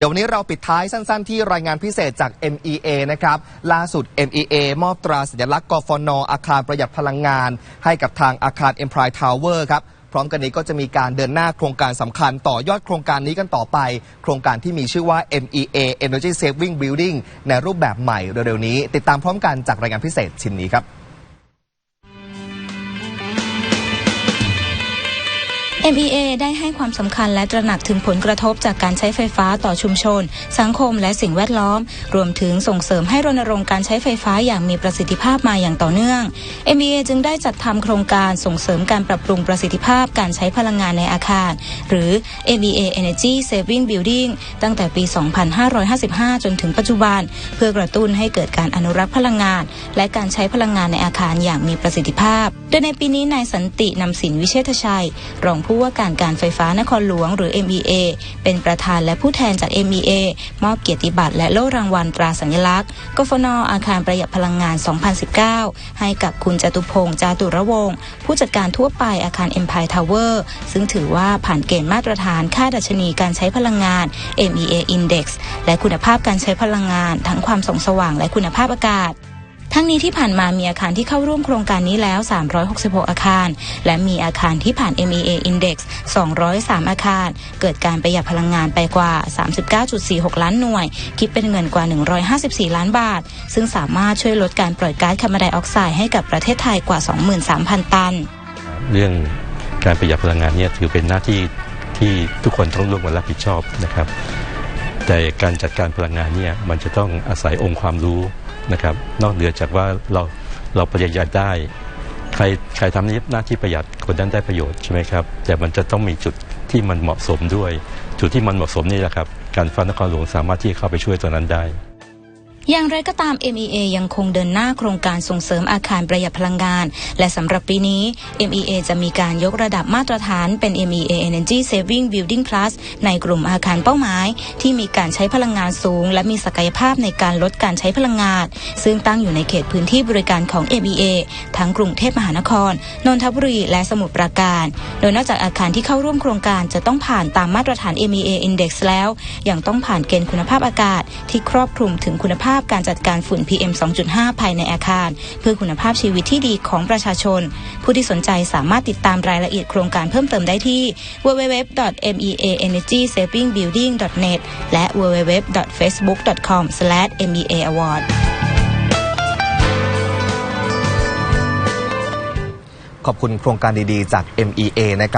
เดี๋ยววันนี้เราปิดท้ายสั้นๆ ที่รายงานพิเศษจาก MEA นะครับ ล่าสุด MEA มอบตราสัญลักษณ์กฟน อาคารประหยัดพลังงาน ให้กับทางอาคาร Empire Tower ครับ พร้อมกันนี้ก็จะมีการเดินหน้าโครงการสำคัญต่อยอดโครงการนี้กันต่อไป โครงการที่มีชื่อว่า MEA Energy Saving Building ในรูปแบบใหม่เร็วๆนี้ ติดตามพร้อมกันจากรายงานพิเศษชิ้นนี้ครับ MEA ได้ให้ความสำคัญและตระหนักถึงผลกระทบจากการใช้ไฟฟ้าต่อชุมชน สังคมและสิ่งแวดล้อม รวมถึงส่งเสริมให้รณรงค์การใช้ไฟฟ้าอย่างมีประสิทธิภาพมาอย่างต่อเนื่อง MEA จึงได้จัดทำโครงการส่งเสริมการปรับปรุงประสิทธิภาพการใช้พลังงานในอาคาร หรือ MEA Energy Saving Building ตั้งแต่ปี 2555 จนถึงปัจจุบัน เพื่อกระตุ้นให้เกิดการอนุรักษ์พลังงาน และการใช้พลังงานในอาคารอย่างมีประสิทธิภาพ โดยในปีนี้นายสันตินำสินวิเชษฐชัย รองผู้ว่าการการไฟฟ้านครหลวงหรือ MEA เป็นประธานและผู้แทนจาก MEA มอบเกียรติบัตรและโล่รางวัลตราสัญลักษณ์กฟนอาคารประหยัดพลังงาน 2019 ให้กับคุณจตุพงษ์จาตุระวงศ์ผู้จัดการทั่วไปอาคาร Empire Tower ซึ่งถือว่าผ่านเกณฑ์มาตรฐานค่าดัชนีการใช้พลังงาน MEA Index และคุณภาพการใช้พลังงาน ทั้งความส่องสว่างและคุณภาพอากาศ ทั้งนี้ที่ผ่านมามีอาคารที่เข้าร่วมโครงการนี้แล้ว 366 อาคาร และมีอาคารที่ผ่าน MEA Index 203 อาคาร เกิดการประหยัดพลังงานไปกว่า 39.46 ล้านหน่วย คิดเป็นเงินกว่า 154 ล้านบาท ซึ่งสามารถช่วยลดการปล่อยก๊าซคาร์บอนไดออกไซด์ให้กับประเทศไทยกว่า 23,000 ตัน เรื่องการประหยัดพลังงานเนี่ยถือเป็นหน้าที่ที่ทุกคนต้องร่วมกันรับผิดชอบนะครับ แต่การจัดการพลังงานเนี่ยมันจะต้องอาศัยองค์ความรู้ นะครับ นอกเหนือจากว่าเราเราประหยัดได้ ใครใครทำนี้หน้าที่ประหยัดคนนั้นได้ประโยชน์ใช่ไหมครับ แต่มันจะต้องมีจุดที่มันเหมาะสมด้วย จุดที่มันเหมาะสมนี่แหละครับ การฟ้านครหลวงสามารถที่เข้าไปช่วยตัวนั้นได้ อย่างไรก็ตาม MEA ยังคงเดินหน้าโครงการส่งเสริมอาคารประหยัดพลังงาน และสำหรับปีนี้ MEA จะมีการยกระดับมาตรฐานเป็น MEA Energy Saving Building Plus ในกลุ่มอาคารเป้าหมาย ที่มีการใช้พลังงานสูง และมีศักยภาพในการลดการใช้พลังงาน ซึ่งตั้งอยู่ในเขตพื้นที่บริการของ MEA ทั้งกรุงเทพมหานคร นนทบุรี และสมุทรปราการ โดยนอกจากอาคารที่เข้าร่วมโครงการจะต้องผ่านตามมาตรฐาน MEA Index แล้ว ยังต้องผ่านเกณฑ์คุณภาพอากาศที่ครอบคลุมถึงคุณภาพาพการจัดการฝุ่น PM 2.5 ภายในอาคาร เพื่อคุณภาพชีวิตที่ดีของประชาชน ผู้ที่สนใจสามารถติดตามรายละเอียดโครงการเพิ่มเติมได้ที่ www.meaenergysavingbuilding.net และ www.facebook.com/meaaward ขอบคุณโครงการดีๆ จาก MEA นะครับ